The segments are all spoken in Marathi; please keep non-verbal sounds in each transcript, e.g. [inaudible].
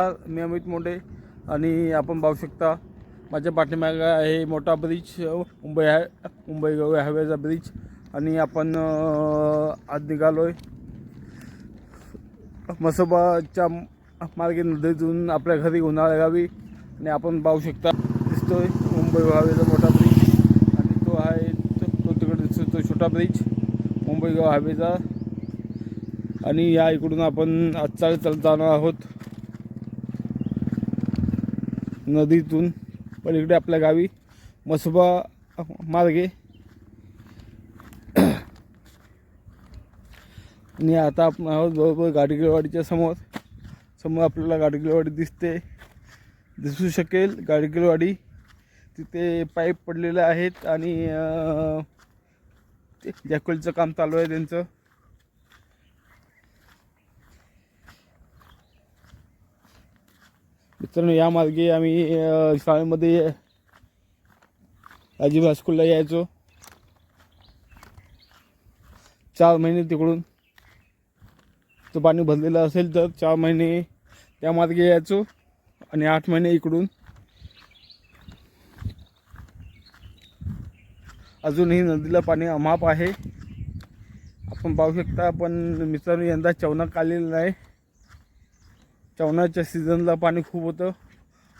मी अमित मोठे आणि आपण पाहू शकता माझ्या पाठीमागे आहे मोठा ब्रिज मुंबई हाय मुंबई गोवा हायवेचा ब्रिज आणि आपण आज निघालो आहे मसोबाच्या मार्गे नदीतून आपल्या घरी उन्हाळ्या गावी आणि आपण पाहू शकता दिसतोय मुंबई हायवेचा मोठा ब्रिज आणि तो आहे तो तिकडे दिसतो छोटा ब्रिज मुंबई गोवा हायवेचा. आणि या इकडून आपण आज चालत चालत जाणार आहोत. नदीतून पलीकडे आपल्या गावी मसोबा मार्गे. आणि आता आपण आहोत बरोबर गाडगिलवाडीच्या समोर समोर आपल्याला गाडगिलवाडी दिसते दिसू शकेल. गाडगिलवाडी तिथे पाईप पडलेले आहेत आणि ते जॅकोलचं काम चालू आहे त्यांचं. मित्रांनो या मार्गे आम्ही शाळेमध्ये राजीव हायस्कूलला यायचो. चार महिने तिकडून. तो पाणी भरलेलं असेल तर चार महिने त्या मार्गे यायचो आणि आठ महिने इकडून. अजूनही नदीला पाणी अमाप आहे. आपण पाहू शकता पण मित्रांनो यंदा चवनाक आलेलं नाही. चवनाच्या सीझनला पाणी खूप होतं.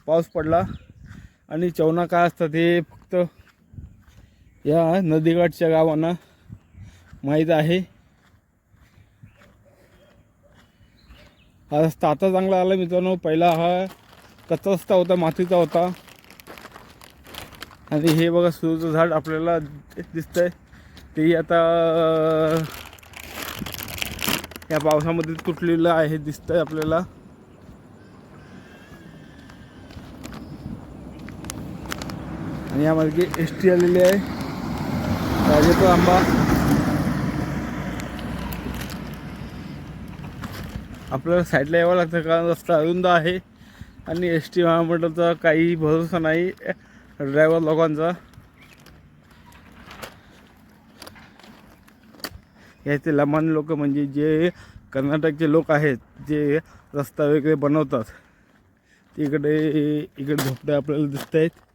पाऊस पडला. आणि चवना काय असतात हे फक्त या नदीकाठच्या गावांना माहीत आहे. हा रस्ता आता चांगला आला मित्रांनो. पहिला हा कच्चा रस्ता होता मातीचा होता. आणि हे बघा सुरूचं झाड आपल्याला दिसतंय. तेही आता या पावसामध्ये तुटलेलं आहे दिसतंय आपल्याला. आणि यामार्गे एस टी आलेली आहे. राजेपूर आंबा. आपल्याला साईडला यावं लागतं कारण रस्ता अरुंद आहे आणि एस टी महामंडळाचा काही भरोसा नाही ड्रायव्हर लोकांचा. याचे लमान लोक म्हणजे जे कर्नाटकचे लोक आहेत जे रस्ता वगैरे बनवतात तिकडे इकडे इकडे झोपडे आपल्याला दिसत आहेत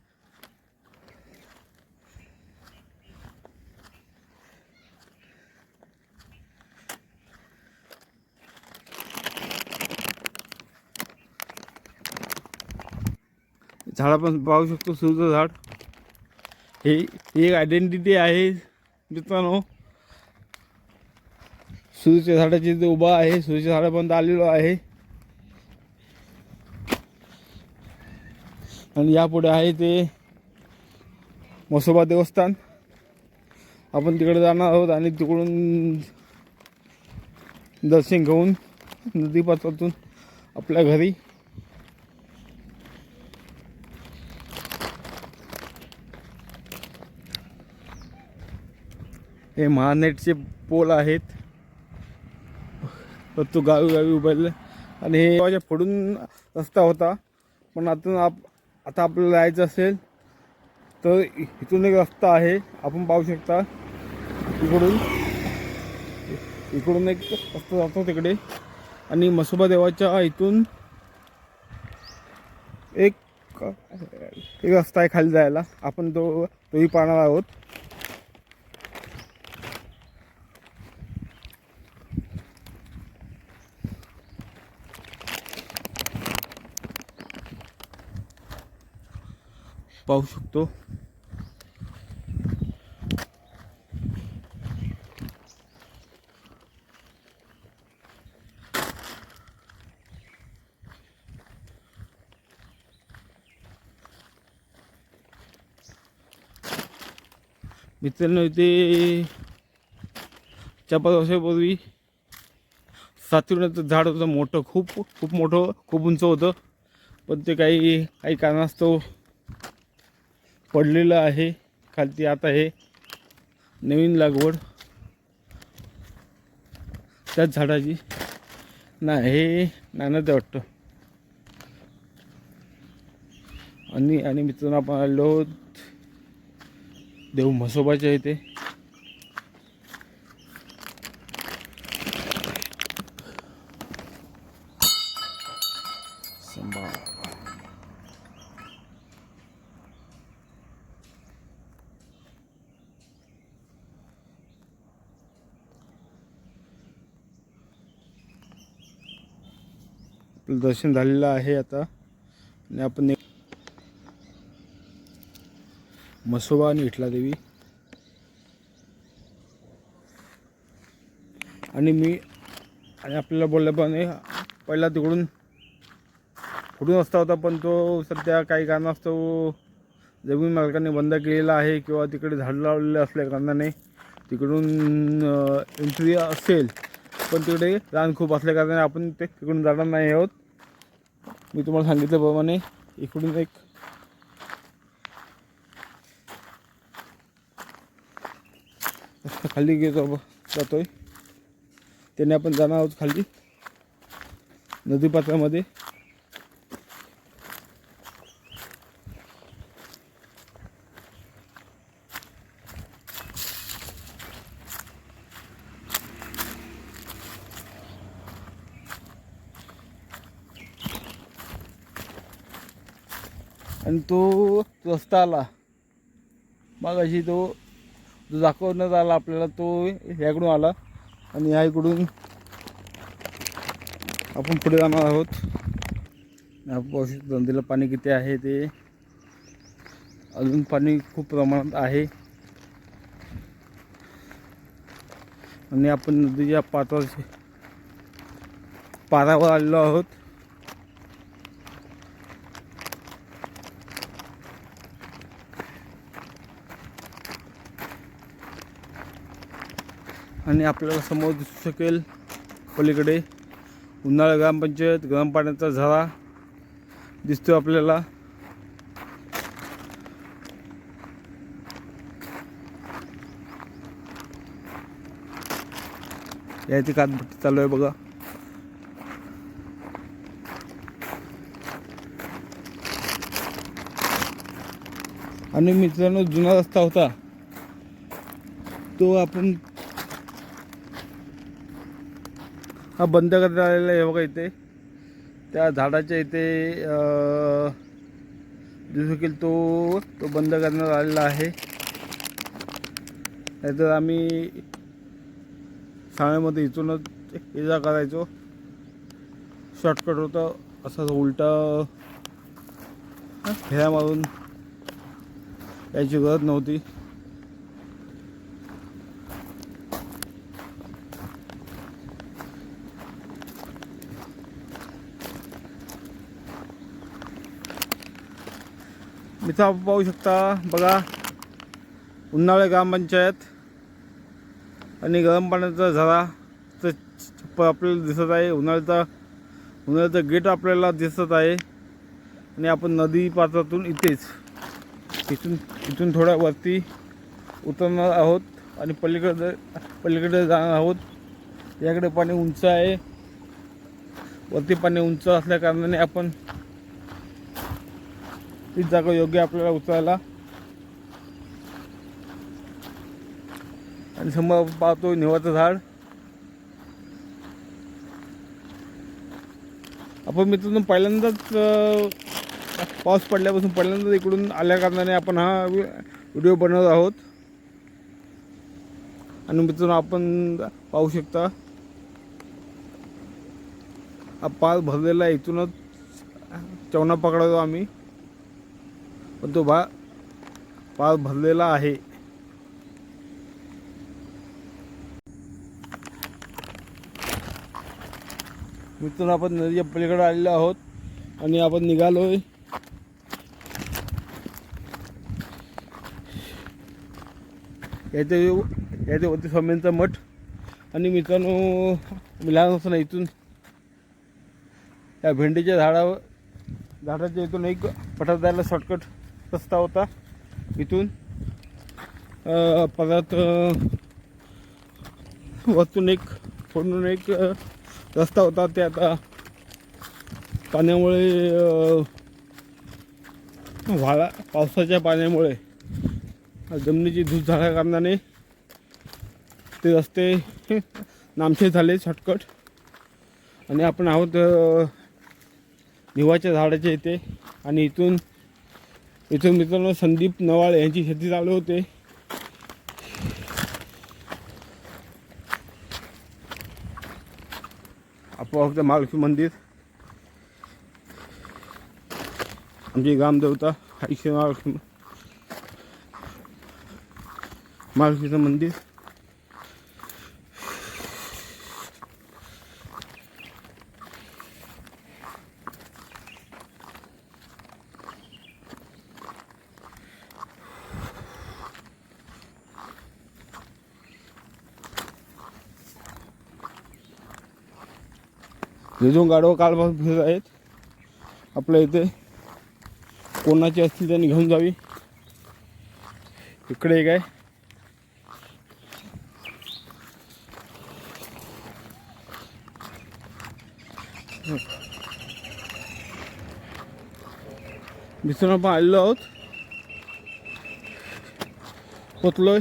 झाड पण पाहू शकतो सुरूचं झाड. हे एक आयडेंटिटी आहे मित्रांनो. सुरूच्या झाडाची जे उभा आहे सुरूच्या झाडापर्यंत आलेलो आहे. आणि यापुढे आहे ते मसोबा देवस्थान. आपण तिकडे जाणार आहोत आणि तिकडून दर्शन घेऊन नदीपात्रातून आपल्या घरी. हे महानेटचे पोल आहेत. तर तो गावी गावी उभारले. आणि हे फोडून रस्ता होता. पण आता आप आता आपल्याला जायचं असेल तर इथून एक रस्ता आहे. आपण पाहू शकता. इकडून इकडून एक रस्ता जातो तिकडे. आणि मसोबा देवाच्या इथून एक एक रस्ता आहे खाली जायला. आपण तो तोही पाहणार आहोत. पाहू शकतो. मित्रांनो इथे चार पाच वर्षापूर्वी सातविण्याचं झाड होतं मोठं खूप खूप मोठं खूप उंच होतं. पण ते काही काही कारणास्तव पडलेलं आहे. खालती आता हे नवीन लागवड. त्याच झाडाची. नाही हे नाणं ते वाटतं. आणि आणि मित्रांनो आपण आलो देव म्हसोबाच्या इथे. आपलं दर्शन झालेलं आहे आता. आणि आपण एक मसोबा आणि इटला देवी. आणि मी आणि आपल्याला बोलल्याप्रमाणे पहिला तिकडून फुटून असता होता पण तो सध्या काही कारणास्तव जमीन मालकाने बंद केलेला आहे किंवा तिकडे झाड लावलेले असल्या कारणाने तिकडून एंट्री असेल. पण तिकडे रान खूप असल्या कारणाने आपण ते तिकडून जाणार नाही आहोत. मी तुम्हाला सांगितल्याप्रमाणे इकडून एक खाली घेतो जातोय. त्याने आपण जाणार आहोत खाली. नदीपात्रामध्ये. आणि तो रस्ता आला. मग अशी तो जो दाखवण्यात आला आपल्याला तो ह्याकडून आला. आणि ह्या इकडून आपण पुढे जाणार आहोत. आपण नदीला पाणी किती आहे ते अजून पाणी खूप प्रमाणात आहे. आणि आपण नदीच्या पात्रावर पारावर आलेलो आहोत. आणि आपल्याला समोर दिसू शकेल पलीकडे उन्हाळा ग्रामपंचायत गरम पाण्याचा झरा दिसतो आपल्याला. याची कातभट्टी चालू आहे बघा. आणि मित्रांनो जुना रस्ता होता. तो आपण हा बंद करण्यात आलेला आहे बघा इथे. त्या झाडाच्या इथे दिसू शकेल तो तो बंद करण्यात आलेला आहे. नाहीतर आम्ही शाळेमध्ये इथूनच ये जा करायचो. शॉर्टकट होतं असं उलटा फेऱ्या मारून यायची गरज नव्हती. मित्र आपण पाहू शकता बघा उन्हाळे ग्रामपंचायत आणि गरम पाण्याचा झरा तर छप्पर आपल्याला दिसत आहे. उन्हाळ्याचा उन्हाळ्याचं गेट आपल्याला दिसत आहे. आणि आपण नदी पात्रातून इथेच इथून इथून थोड्या वरती उतरणार आहोत आणि पलीकडे पलीकडे जाणार आहोत. याकडे पाणी उंच आहे. वरती पाणी उंच असल्या कारणाने आपण तीच जागा योग्य आपल्याला उचलायला. आणि समोर पाहतो निवाचं झाड. आपण मित्रांनो पहिल्यांदाच पाऊस पडल्यापासून पहिल्यांदाच इकडून आल्या कारणाने आपण हा व्हिडिओ बनवत आहोत. आणि मित्रांनो आपण पाहू शकता हा पास भरलेला इथूनच चवना पकडतो आम्ही. पण तो भा पाल भरलेला आहे. मित्रांनो आपण नदीच्या पलीकडे आलेलो आहोत आणि आपण निघालोय. याचे याचे वरती स्वामींचा मठ. आणि मित्रांनो मी लहान असताना इथून या भेंडीच्या झाडावर झाडाच्या इथून एक पठार जायला शॉर्टकट रस्ता होता. इथून परत वरतून एक फोडून एक रस्ता होता. ते आता पाण्यामुळे वाळा पावसाच्या पाण्यामुळे जमिनीची धूप झाल्या कारणाने ते रस्ते [laughs] नामशे झाले शॉर्टकट आणि आपण आहोत निवाच्या झाडाच्या इथे. आणि इथून इथे मित्रांनो संदीप नवाळ यांची शेती चालू होते. आपोआप मालकी महालक्ष्मी मंदिर. आमची ग्रामदेवता आईशी महालक्ष्मी महालक्ष्मीचं मंदिर. हे दोन गाडवा कालपासून फिरत आहेत. आपल्या इथे कोणाची असतील त्यांनी घेऊन जावी. इकडे एक आहे. मित्रांनो आपण आलेलो आहोत. पोचलोय.